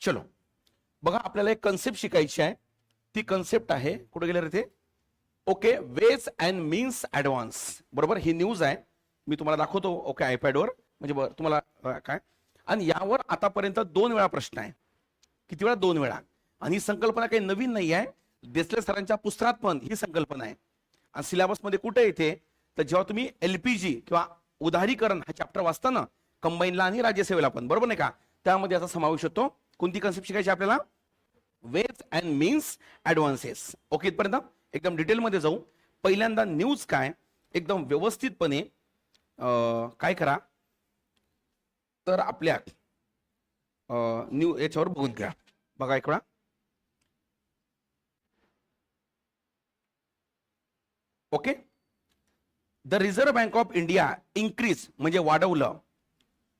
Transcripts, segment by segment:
चलो. बघा आपल्याला एक कन्सेप्ट शिकायची आहे. ती कन्सेप्ट आहे कुठे गेले रे ते? Okay ways and means advance बरोबर? ही न्यूज आहे. मी तुम्हाला दाखवतो ओके आयपॅडवर म्हणजे बरं तुम्हाला काय? आणि यावर आतापर्यंत दोन वेळा प्रश्न आहे. किती वेळा? दोन वेळा. आणि ही संकल्पना काही नवीन नाही आहे. देसले सरांच्या पुस्तकात पण ही संकल्पना आहे. आणि सिलेबसमध्ये कुठे येते तर जेव्हा तुम्ही एलपीजी किंवा उदारीकरण हा चॅप्टर वाचताना कंबाईनला आणि राज्यसेवेला पण. बरोबर नाही का? त्यामध्ये याचा समावेश होतो. कोणती कन्सेप्ट शिकायची आपल्याला? Ways and means advances okay इथपर्यंत एकदम डिटेलमध्ये जाऊ. पहिल्यांदा न्यूज काय? एकदम व्यवस्थितपणे काय करा? तर आपल्या न्यू याच्यावर बघून घ्या. बघा इकडा okay the reserve bank of India increase म्हणजे वाढवलं.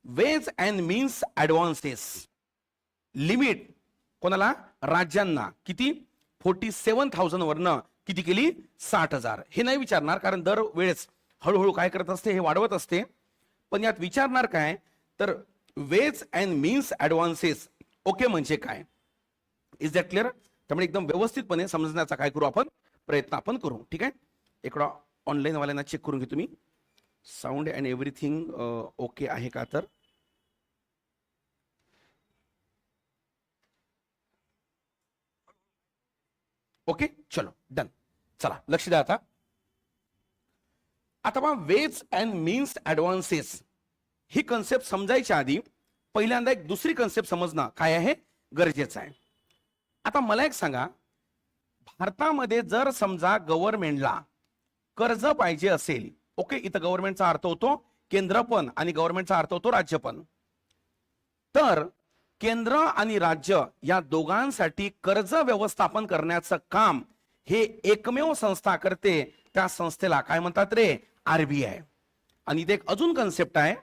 Ways and means advances limit कोणाला? राज्यांना. किती? फोर्टी सेवन थाउजंड वरनं किती केली? साठ हजार. हे नाही विचारणार कारण दर वेळेस हळूहळू काय करत असते हे वाढवत असते. पण यात विचारणार काय? तर ways and means advances okay म्हणजे काय? इज दॅट क्लिअर त्यामुळे एकदम व्यवस्थितपणे समजण्याचा काय करू आपण? प्रयत्न आपण करू. ठीक आहे? इकडं ऑनलाईनवाल्यांना चेक करून घेतो मी साऊंड अँड एव्हरीथिंग ओके आहे का तर? ओके? चलो डन चला लक्ष द्या आता. आता वेज अँड मीन्स ऍडव्हान्सेस ही कन्सेप्ट समजायच्या आधी पहिल्यांदा एक दुसरी कन्सेप्ट समजणं काय आहे? गरजेचं आहे. आता मला एक सांगा भारतामध्ये जर समजा गव्हर्नमेंटला कर्ज पाहिजे असेल ओके इथं गव्हर्नमेंटचा अर्थ होतो केंद्र पण आणि गव्हर्नमेंटचा अर्थ होतो राज्य पण. तर केंद्र आणि राज्य या दोघांसाठी कर्ज व्यवस्थापन करण्याचं काम हे एकमेव संस्था करते. त्या संस्थेला काय म्हणतात रे? आरबीआय आणि इथे एक अजून कन्सेप्ट आहे.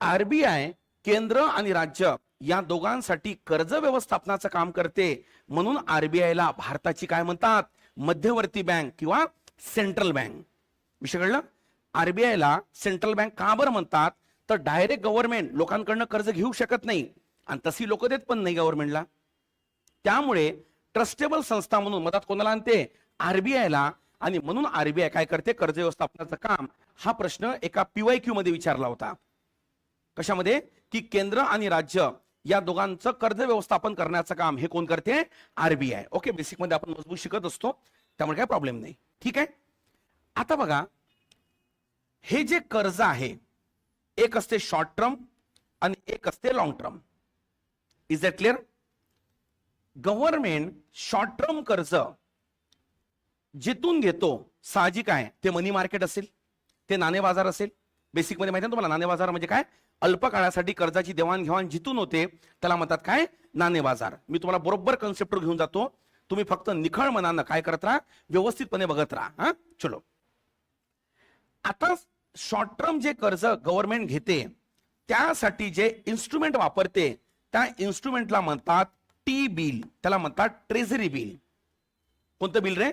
आरबीआय केंद्र आणि राज्य या दोघांसाठी कर्ज व्यवस्थापनाचं काम करते. म्हणून आरबीआयला भारताची काय म्हणतात? मध्यवर्ती बँक किंवा सेंट्रल बँक. विषय कळलं? आरबीआयला सेंट्रल बँक का बरं म्हणतात? तर डायरेक्ट गव्हर्नमेंट लोकांकडनं कर्ज घेऊ शकत नाही. आणि तशी लोक देत पण नाही गव्हर्नमेंटला त्यामुळे ट्रस्टेबल संस्था म्हणून मदत कोणाला आणते? आरबीआयला आणि म्हणून आरबीआय काय करते? कर्ज व्यवस्थापनाचं काम. हा प्रश्न एका पीवाय क्यू मध्ये विचारला होता. कशामध्ये? की केंद्र आणि राज्य या दोघांचं कर्ज व्यवस्थापन करण्याचं काम हे कोण करते? आरबीआय ओके बेसिकमध्ये आपण मजबूत शिकत असतो. त्यामुळे काय प्रॉब्लेम नाही. ठीक आहे? आता बघा. हे जे कर्ज आहे एक असते शॉर्ट टर्म आणि एक असते long term is that clear government short term कर्ज जिथून घेतो साहजिक आहे. ते मनी मार्केट असेल ते नाणे बाजार असेल. बेसिकमध्ये माहिती आहे ना तुम्हाला? नाणे बाजार म्हणजे काय? अल्प काळासाठी कर्जाची देवाणघेवाण जिथून होते त्याला म्हणतात काय? नाणे बाजार. मी तुम्हाला बरोबर कन्सेप्टवर घेऊन जातो. तुम्ही फक्त निखळ मनानं काय करत राहा? व्यवस्थितपणे बघत राहा. हा? चलो. आता शॉर्ट टर्म जे कर्ज गव्हर्नमेंट घेते त्यासाठी जे इन्स्ट्रुमेंट वापरते त्या इन्स्ट्रुमेंटला म्हणतात टी बिल त्याला म्हणतात ट्रेझरी बिल कोणतं बिल रे?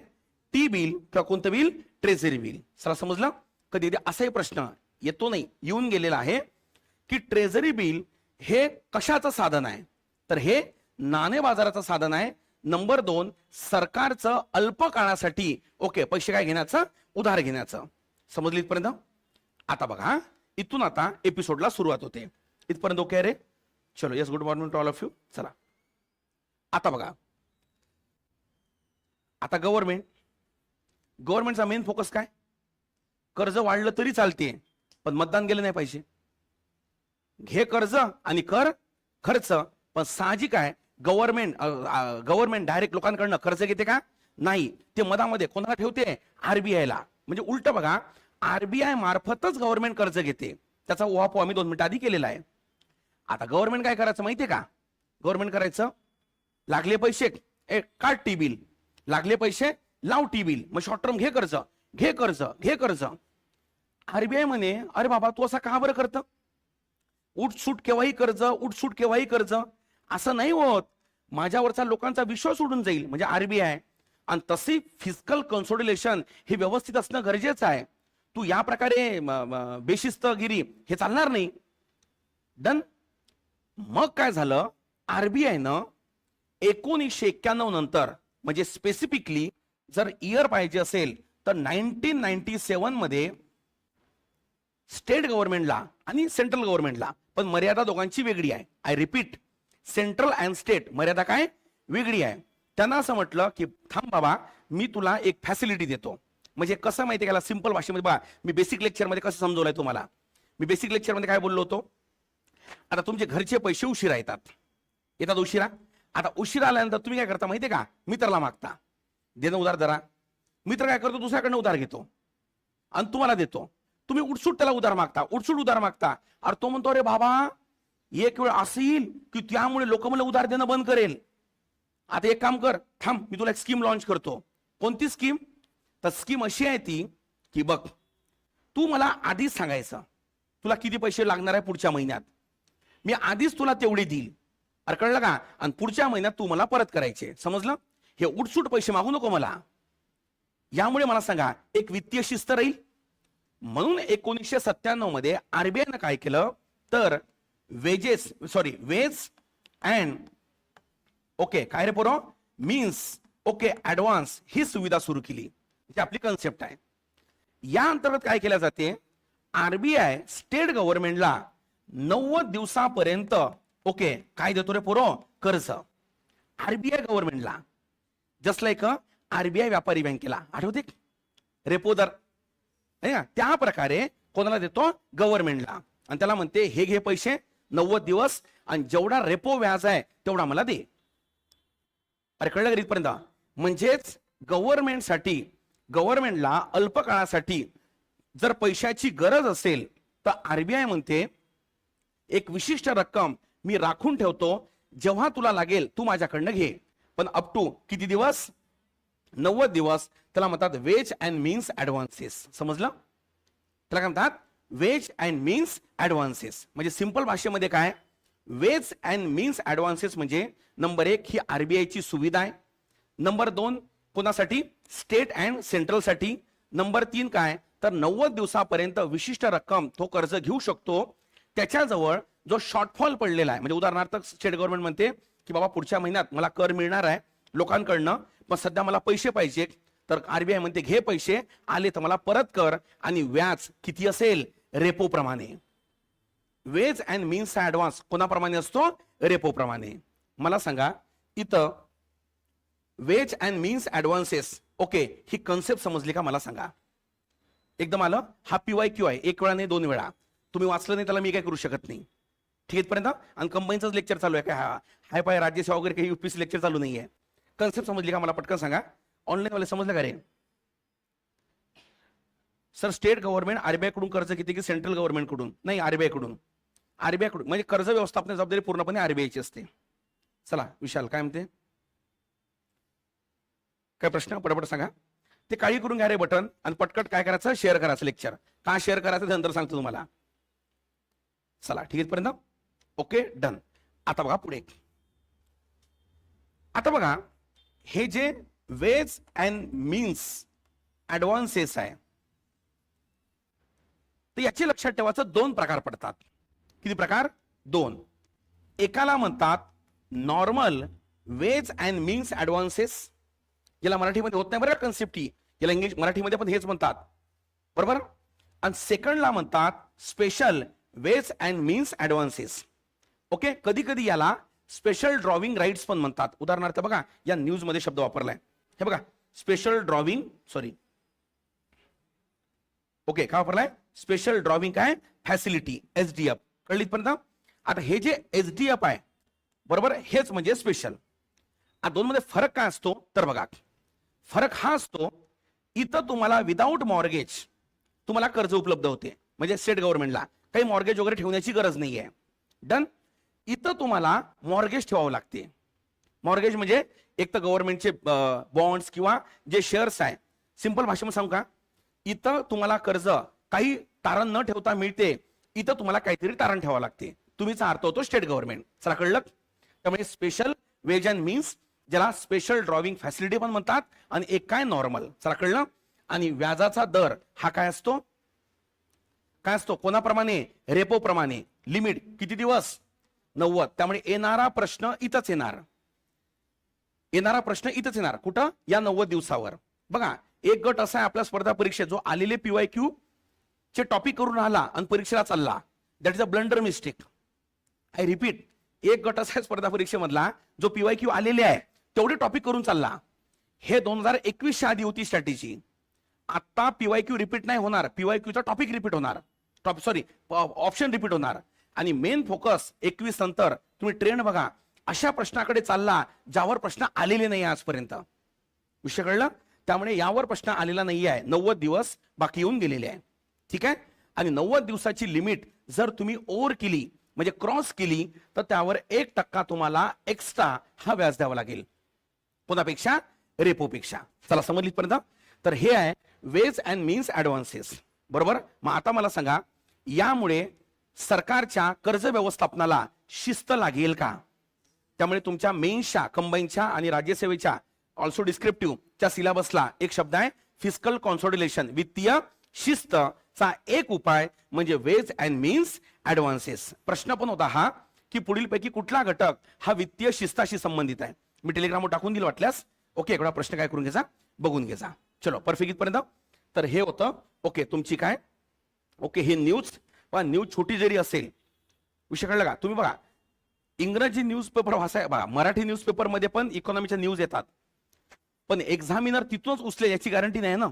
टी बिल किंवा कोणतं बिल ट्रेझरी बिल चला समजलं? कधी कधी असाही प्रश्न येतो नाही. येऊन गेलेला आहे की ट्रेझरी बिल हे कशाचं साधन आहे? तर हे नाणे बाजाराचं साधन आहे. नंबर दोन सरकारचं अल्प काळासाठी ओके पैसे काय घेण्याचं? उधार घेण्याचं. समजली इथपर्यंत? आता बघा हा. इथून आता एपिसोडला सुरुवात होते. इथपर्यंत ओके रे? चलो yes good morning to all of you चला. आता बघा. आता गव्हर्नमेंट गव्हर्नमेंटचा मेन फोकस काय? कर्ज वाढलं तरी चालते पण मतदान गेलं नाही पाहिजे. घे कर्ज आणि कर खर्च पण साहजिक आहे गव्हर्नमेंट गव्हर्नमेंट डायरेक्ट लोकांकडनं कर्ज घेते का? नाही. ते मधामध्ये कोणाला ठेवते? आरबीआयला म्हणजे उलट बघा आरबीआय मार्फतच गव्हर्नमेंट कर्ज घेते. त्याचा ओहापो आम्ही दोन मिनिटं आधी केलेला आहे. आता गव्हर्नमेंट काय करायचं माहितीये का? गव्हर्नमेंट करायचं लागले पैसे ए काढ टी बिल लागले पैसे लाव टी बिल मग शॉर्ट टर्म घे कर्ज घे कर्ज घे कर्ज. आरबीआय म्हणे अरे बाबा तू असं का बरं करतं? उठसूट केव्हाही कर्ज उठसूट केव्हाही कर्ज. असं नाही होत. माझ्यावरचा लोकांचा विश्वास उडून जाईल. म्हणजे आरबीआय आणि तशी फिजिकल कन्सोलिडेशन हे व्यवस्थित असणं गरजेचं आहे. तू या प्रकारे बेशिस्तगिरी हे चालणार नाही. डन मग काय झालं? आरबीआयनं एकोणीसशे एक्क्याण्णव नंतर म्हणजे स्पेसिफिकली जर इयर पाहिजे असेल तर नाईन्टीन नाईन्टी सेवनमध्ये स्टेट गव्हर्नमेंटला आणि सेंट्रल गव्हर्नमेंटला पण मर्यादा दोघांची वेगळी आहे. I repeat central and state मर्यादा काय? वेगळी आहे. त्यांना असं म्हटलं की थांब बाबा मी तुला एक फॅसिलिटी देतो. म्हणजे कसं माहिती आहे का? सिंपल भाषेमध्ये बघा मी बेसिक लेक्चरमध्ये कसं समजवलंय तुम्हाला? मी बेसिक लेक्चरमध्ये काय बोललो होतो? आता तुमचे घरचे पैसे उशिरा येतात. येतात उशिरा? आता उशिरा आल्यानंतर तुम्ही काय करता माहितीये का? मित्राला मागता. देणं उधार जरा. मित्र काय करतो? दुसऱ्याकडनं उधार घेतो. आणि तुम्हाला देतो. तुम्ही उठसूट त्याला उधार मागता. उठसूट उधार मागता. अरे तो म्हणतो अरे बाबा एक वेळ असं येईल की त्यामुळे लोक मला उधार देणं बंद करेल. आता एक काम कर. थांब मी तुला एक स्कीम लॉन्च करतो. कोणती स्कीम? तर स्कीम अशी आहे ती की बघ तू मला आधीच सांगायचं. तुला किती पैसे लागणार आहे पुढच्या महिन्यात? मी आधीच तुला तेवढे देईल. अरे कळलं का? आणि पुढच्या महिन्यात तू मला परत करायचे. समजलं? हे उठसूट पैसे मागू नको मला. यामुळे मला सांगा एक वित्तीय शिस्त राहील? म्हणून एकोणीसशे सत्त्याण्णवमध्ये आरबीआयनं काय केलं? तर wages sorry ways and okay काय रे पोरो? मीन्स ओके ऍडव्हान्स ही सुविधा सुरू केली. जी आपली कन्सेप्ट आहे. या अंतर्गत काय केल्या जाते? आरबीआय स्टेट गव्हर्नमेंटला नव्वद दिवसापर्यंत ओके काय देतो रे पोरो कर्ज. आरबीआय गव्हर्नमेंटला जस्ट लाईक आरबीआय व्यापारी बँकेला. आठवते? रेपो दर. त्या प्रकारे कोणाला देतो? गव्हर्नमेंटला आणि त्याला म्हणते हे घे पैसे नव्वद दिवस आणि जेवढा रेपो व्याज आहे तेवढा मला दे. अरे कळलं का इथपर्यंत? म्हणजेच गव्हर्नमेंटसाठी गव्हर्नमेंटला अल्प काळासाठी जर पैशाची गरज असेल तर आरबीआय म्हणते एक विशिष्ट रक्कम मी राखून ठेवतो जेव्हा तुला लागेल तू माझ्याकडनं घे. पण अप टू किती दिवस? नव्वद दिवस. त्याला म्हणतात वेज अँड मीन्स ऍडव्हान्सेस समजलं? त्याला काय म्हणतात? वेज अँड मीन्स ऍडव्हान्सेस म्हणजे सिंपल भाषेमध्ये काय? वेज अँड मीन्स ऍडव्हान्सेस म्हणजे नंबर एक ही आरबीआयची सुविधा आहे. नंबर दोन कोणासाठी? State and सेंट्रलसाठी. नंबर तीन काय? तर नव्वद दिवसापर्यंत विशिष्ट रक्कम तो कर्ज घेऊ शकतो. त्याच्याजवळ जो शॉर्टफॉल पडलेला आहे म्हणजे उदाहरणार्थ स्टेट गव्हर्नमेंट म्हणते की बाबा पुढच्या महिन्यात मला कर मिळणार आहे लोकांकडनं पण सध्या मला पैसे पाहिजे तर आरबीआय म्हणते घे पैसे आले तर मला परत कर आणि व्याज किती असेल? रेपो प्रमाणे वेज अँड मीन्स ऍडव्हान्स कोणाप्रमाणे असतो? रेपो प्रमाणे मला सांगा इथं ways and means advances okay he concept समजली का? मला सांगा. एकदम आलं? हा पीवाय क्यू आहे. एक वेळा नाही दोन वेळा. तुम्ही वाचलं नाही त्याला मी काय करू शकत नाही. ठीक इथपर्यंत आणि कंपनीचाच लेक्चर चालू आहे काय हा. हाय पाय राज्यसेवा वगैरे काही युपीसी लेक्चर चालू नाही आहे कन्सेप्ट समजली का मला पटकन सांगा? ऑनलाईनवाले समजलं का रे? सर स्टेट गव्हर्नमेंट आरबीआयकडून कर्ज घेते की सेंट्रल गव्हर्नमेंटकडून नाही आरबीआयकडून आरबीआयकडून म्हणजे कर्ज व्यवस्थापन जबाबदारी पूर्णपणे आरबीआयची असते. चला विशाल काय म्हणते? काय प्रश्न? पटापट सांगा. ते काळी करून घ्या रे बटन आणि पटकट काय करायचं? शेअर करायचं लेक्चर का शेअर करायचं ते नंतर सांगतो तुम्हाला. चला ठीक आहे पर्यंत ओके डन. आता बघा पुढे. आता बघा हे जे वेज अँड मीन्स ऍडव्हान्सेस आहे तर याचे लक्षात ठेवायचं दोन प्रकार पडतात. किती प्रकार? दोन. एकाला म्हणतात normal ways and means advances याला मराठीमध्ये होत नाही बरं कन्सेप्ट ही. याला इंग्लिश मराठीमध्ये पण हेच म्हणतात. बरोबर? आणि सेकंडला म्हणतात special ways and means advances okay कधी कधी याला स्पेशल ड्रॉविंग राईट्स पण म्हणतात. उदाहरणार्थ बघा या न्यूजमध्ये शब्द वापरलाय. हे बघा स्पेशल ड्रॉविंग सॉरी ओके काय वापरलाय? स्पेशल ड्रॉविंग काय? फॅसिलिटी एस डी एफ कळली पर्यंत आता हे जे एस डी एफ आहे बरोबर? हेच म्हणजे स्पेशल आता दोन मध्ये फरक काय असतो? तर बघा फरक हा असतो इथं तुम्हाला विदाऊट मॉर्गेज तुम्हाला कर्ज उपलब्ध होते. म्हणजे स्टेट गव्हर्नमेंटला काही मॉर्गेज वगैरे ठेवण्याची गरज नाही आहे डन इथं तुम्हाला मॉर्गेज ठेवावं लागते. मॉर्गेज म्हणजे एक तर गव्हर्नमेंटचे बॉन्ड्स किंवा जे शेअर्स आहे. सिंपल भाषेमध्ये सांगू का? इथं तुम्हाला कर्ज काही तारण न ठेवता मिळते. इथं तुम्हाला काहीतरी तारण ठेवावं लागते. तुम्हीचा अर्थ होतो स्टेट गव्हर्नमेंट चला कळलं? त्यामुळे स्पेशल वेज अँड मीन्स ज्याला स्पेशल ड्रॉविंग फॅसिलिटी पण म्हणतात आणि एक काय नॉर्मल चला कळलं? आणि व्याजाचा दर हा काय असतो? काय असतो? कोणाप्रमाणे? रेपो प्रमाणे लिमिट किती दिवस? नव्वद. त्यामुळे येणारा प्रश्न इथंच येणार. येणारा प्रश्न इथंच येणार. कुठं? या नव्वद दिवसावर. बघा एक गट असा आहे आपल्या स्पर्धा परीक्षेत जो आलेले पीवाय क्यू चे टॉपिक करून आला आणि परीक्षेला चालला. That is a blunder mistake I repeat एक गट असा आहे स्पर्धा परीक्षेमधला जो पीवाय क्यू आलेले आहे तेवढे टॉपिक करून चालला. हे दोन हजार एकवीसच्या आधी होती स्ट्रॅटेजी आता पीवाय क्यू रिपीट नाही होणार. पीवाय क्यूचा टॉपिक रिपीट होणार. टॉप सॉरी ऑप्शन रिपीट होणार. आणि मेन फोकस एकवीस नंतर तुम्ही ट्रेंड बघा. अशा प्रश्नाकडे चालला ज्यावर प्रश्न आलेले नाही आजपर्यंत. विषय कळलं? त्यामुळे यावर प्रश्न आलेला नाही आहे नव्वद दिवस बाकी येऊन गेलेले आहे. ठीक आहे? आणि नव्वद दिवसाची लिमिट जर तुम्ही ओव्हर केली म्हणजे क्रॉस केली तर त्यावर एक टक्का तुम्हाला एक्स्ट्रा हा व्याज द्यावा लागेल. कोणापेक्षा? रेपोपेक्षा. चला समजलीपर्यंत तर हे आहे वेज अँड मीन्स ऍडव्हान्सेस. बरोबर? मग आता मला सांगा यामुळे सरकारच्या कर्ज व्यवस्थापनाला शिस्त लागेल का? त्यामुळे तुमच्या मेन्सच्या कंबाईनच्या आणि राज्यसेवेच्या ऑल्सो डिस्क्रिप्टिव्हच्या सिलेबसला एक शब्द आहे फिस्कल कॉन्सोडिलेशन वित्तीय शिस्त चा एक उपाय म्हणजे वेज अँड मीन्स ऍडव्हान्सेस प्रश्न पण होता हा की पुढील पैकी कुठला घटक हा वित्तीय शिस्ताशी संबंधित आहे? मी टेलिग्रामवर टाकून दिलं वाटल्यास. ओके एवढा प्रश्न काय करून घ्यायचा? बघून घ्यायचा. चलो परफेक्ट इथपर्यंत. तर हे होतं. ओके तुमची काय? ओके हे न्यूज वा न्यूज छोटी जरी असेल विषय कळलं का? तुम्ही बघा इंग्रजी न्यूजपेपर वाचाय बघा मराठी न्यूजपेपरमध्ये पण इकॉनॉमीच्या न्यूज येतात. पण एक्झामिनर तिथूनच उचले याची गॅरंटी नाही ना?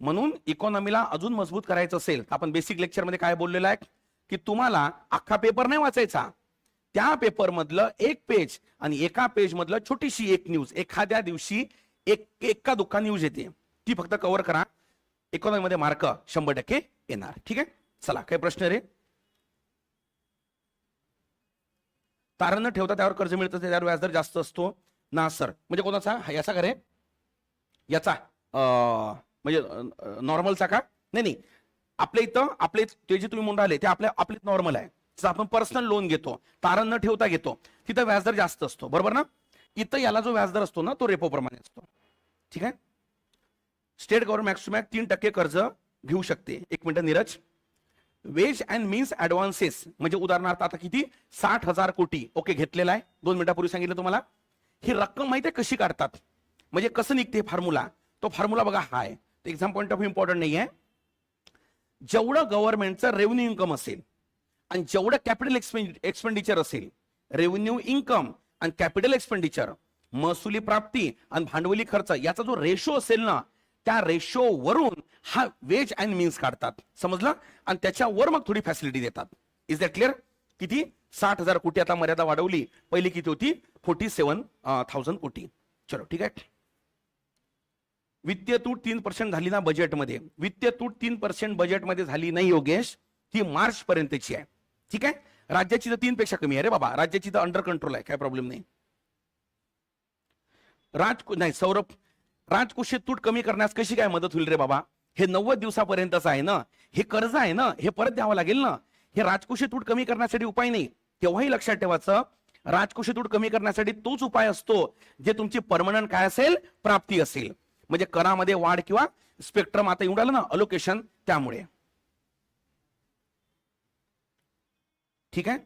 म्हणून इकॉनॉमीला अजून मजबूत करायचं असेल तर आपण बेसिक लेक्चरमध्ये काय बोललेलं आहे? की तुम्हाला अख्खा पेपर नाही वाचायचा. त्या पेपर मधलं एक पेज आणि एका पेज मधलं छोटीशी एक न्यूज एखाद्या दिवशी एक एका दुःखा न्यूज येते. ती फक्त कव्हर करा. इकॉनॉमी मध्ये मार्क शंभर टक्के येणार. ठीक आहे? चला काही प्रश्न रे. तारण न ठेवता त्यावर कर्ज मिळतं त्यावर व्याजदर जास्त असतो. ना सर. म्हणजे कोणाचा? याचा का रे? याचा. अं, म्हणजे नॉर्मलचा का? नाही नाही. आपल्या इथं आपले ते जे तुम्ही म्हणून राहिले ते आपल्या आपले नॉर्मल आहे. जसं आपण पर्सनल लोन घेतो तारण न ठेवता घेतो तिथं व्याजदर जास्त असतो. बरोबर ना? इथं याला जो व्याजदर असतो ना तो रेपो प्रमाणे असतो. ठीक आहे? स्टेट गव्हर्नमेंट मॅक्स तीन टक्के कर्ज घेऊ शकते. एक minute Neeraj. Ways and means advances म्हणजे उदाहरणार्थ आता किती? साठ हजार कोटी. ओके घेतलेला आहे. दोन मिनिटापूर्वी सांगितलं तुम्हाला. ही रक्कम माहिती आहे कशी काढतात? म्हणजे कसं निघते फॉर्म्युला? तो फॉर्म्युला बघा हाय एक्झाम पॉईंट ऑफ इम्पॉर्टंट नाही आहे जेवढं गव्हर्नमेंटचं रेव्हन्यू इन्कम असेल आणि जेवढं कॅपिटल एक्सपेंडिचर असेल रेव्हन्यू इन्कम आणि कॅपिटल एक्सपेंडिचर महसुली प्राप्ती आणि भांडवली खर्च याचा जो रेशो असेल ना त्या रेशो वरून हा वेज अँड मीन्स काढतात. समजलं? आणि त्याच्यावर मग थोडी फॅसिलिटी देतात. इज दॅट क्लिअर किती? साठ हजार कोटी आता मर्यादा वाढवली. पहिली किती होती? फोर्टी सेवन थाउजंड कोटी. चलो ठीक आहे? वित्तीय तूट तीन पर्सेंट झाली ना बजेटमध्ये वित्तीय तूट तीन पर्सेंट बजेटमध्ये झाली नाही योगेश. ती मार्च पर्यंतची आहे. ठीक आहे? राज्याची तर तीन पेक्षा कमी आहे रे बाबा. राज्याची तर अंडर कंट्रोल आहे. काय प्रॉब्लेम नाही. राज नाही सौरभ राजकोषीय तूट कमी करण्यास कशी काय मदत होईल रे बाबा? हे नव्वद दिवसापर्यंतच आहे ना? हे कर्ज आहे ना? हे परत द्यावं लागेल ना? हे राजकोषीय तूट कमी करण्यासाठी उपाय नाही. तेव्हाही लक्षात ठेवायचं राजकोषीय तूट कमी करण्यासाठी तोच उपाय असतो जे तुमची परमनंट काय असेल? प्राप्ती असेल. म्हणजे करामध्ये वाढ किंवा स्पेक्ट्रम आता येऊन आलं ना? अलोकेशन त्यामुळे. ठीक आहे?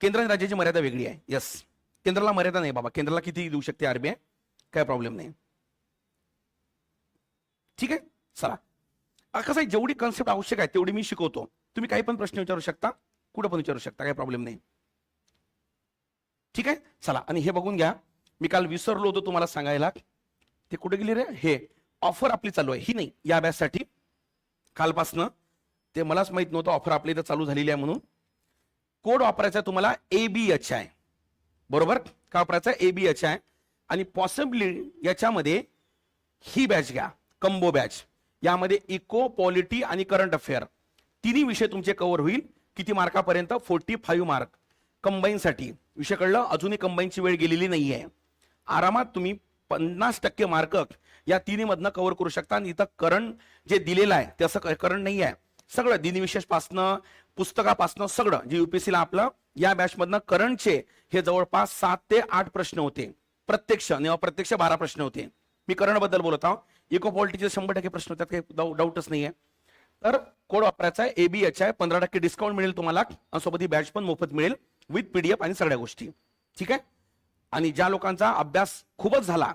केंद्र आणि राज्याची मर्यादा वेगळी आहे. यस केंद्राला मर्यादा नाही बाबा. केंद्राला किती देऊ शकते आरबीआय काय प्रॉब्लेम नाही. ठीक आहे? चला. कसं आहे जेवढी कन्सेप्ट आवश्यक आहे तेवढी मी शिकवतो. तुम्ही काही पण प्रश्न विचारू शकता कुठं पण विचारू शकता काही प्रॉब्लेम नाही. ठीक आहे? चला आणि हे बघून घ्या. मी काल विसरलो होतो तुम्हाला सांगायला. ते कुठे गेली रे? हे ऑफर आपली चालू आहे. ही नाही या अभ्याससाठी कालपासनं. ते मलाच माहीत नव्हतं ऑफर आपल्या इथं चालू झालेली आहे म्हणून. कोड वापरायचा आहे तुम्हाला ए बी एच आहे बरोबर? का वापरायचा? ए बी एच आहे आणि पॉसिबली याच्यामध्ये ही बॅच घ्या कंबो बॅच यामध्ये इको पॉलिटी आणि करंट अफेअर तिन्ही विषय तुमचे कव्हर होईल. किती मार्कापर्यंत? फोर्टी फाईव्ह मार्क कंबाईनसाठी विषय कळलं? अजूनही कंबाईनची वेळ गेलेली नाही आहे आरामात तुम्ही पन्नास टक्के मार्क या तिन्हीमधनं कव्हर करू शकता. आणि इथं करंट जे दिलेलं आहे ते असं करंट नाही आहे सगळं दिनविशेषपासनं पुस्तकापासनं सगळं जे युपीएससीला आपलं या बॅचमधनं करंटचे हे जवळपास सात ते आठ प्रश्न होते. प्रत्यक्ष आणि अप्रत्यक्ष बारा प्रश्न होते. मी करंटबद्दल बोलत आहोत इको पॉलिटीचे शंभर टक्के प्रश्न होतात काही डाऊ- डाऊटच नाहीये. तर कोड वापरायचा आहे एबीएच आहे. पंधरा टक्के डिस्काउंट मिळेल तुम्हाला आणि सोबत ही बॅच पण मोफत मिळेल विथ पीडीएफ आणि सगळ्या गोष्टी. ठीक आहे? आणि ज्या लोकांचा अभ्यास खूपच झाला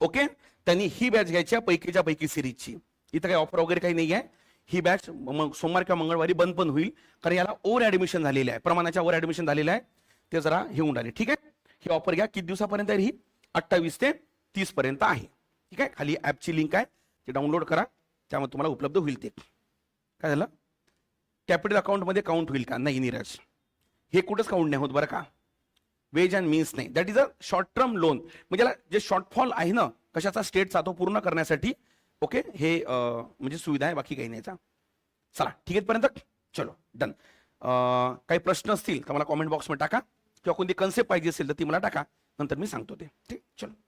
ओके? त्यांनी ही बॅच घ्यायची आहे पैकीच्या पैकी सिरीजची इथं काही ऑफर वगैरे काही नाही आहे ही बॅच मग सोमवार किंवा मंगळवारी बंद पण होईल कारण याला ओव्हर ऍडमिशन झालेलं आहे. प्रमाणाच्या ओव्हर ऍडमिशन झालेलं आहे. ते जरा हे होऊन राहिले. ठीक आहे? ही ऑफर घ्या. किती दिवसापर्यंत आहे ही? अठ्ठावीस ते तीस पर्यंत आहे. ठीक आहे? खाली ॲपची लिंक आहे. ते डाउनलोड करा. त्यामुळे तुम्हाला उपलब्ध होईल ते. काय झालं? कॅपिटल अकाउंटमध्ये काउंट होईल का? नाही नीरज. हे कुठंच काउंट नाही होत बरं का? वेज अँड मीन्स नाही. That is a short term loan म्हणजे जे शॉर्टफॉल आहे ना कशाचा? स्टेटचा तो पूर्ण करण्यासाठी. ओके हे म्हणजे सुविधा आहे. बाकी काही नाही चला. ठीक आहे पर्यंत चलो. डन काही प्रश्न असतील तर मला कॉमेंट बॉक्समध्ये टाका. किंवा कोणती कन्सेप्ट पाहिजे असेल तर ती मला टाका. नंतर मी सांगतो ते. ठीक? चलो.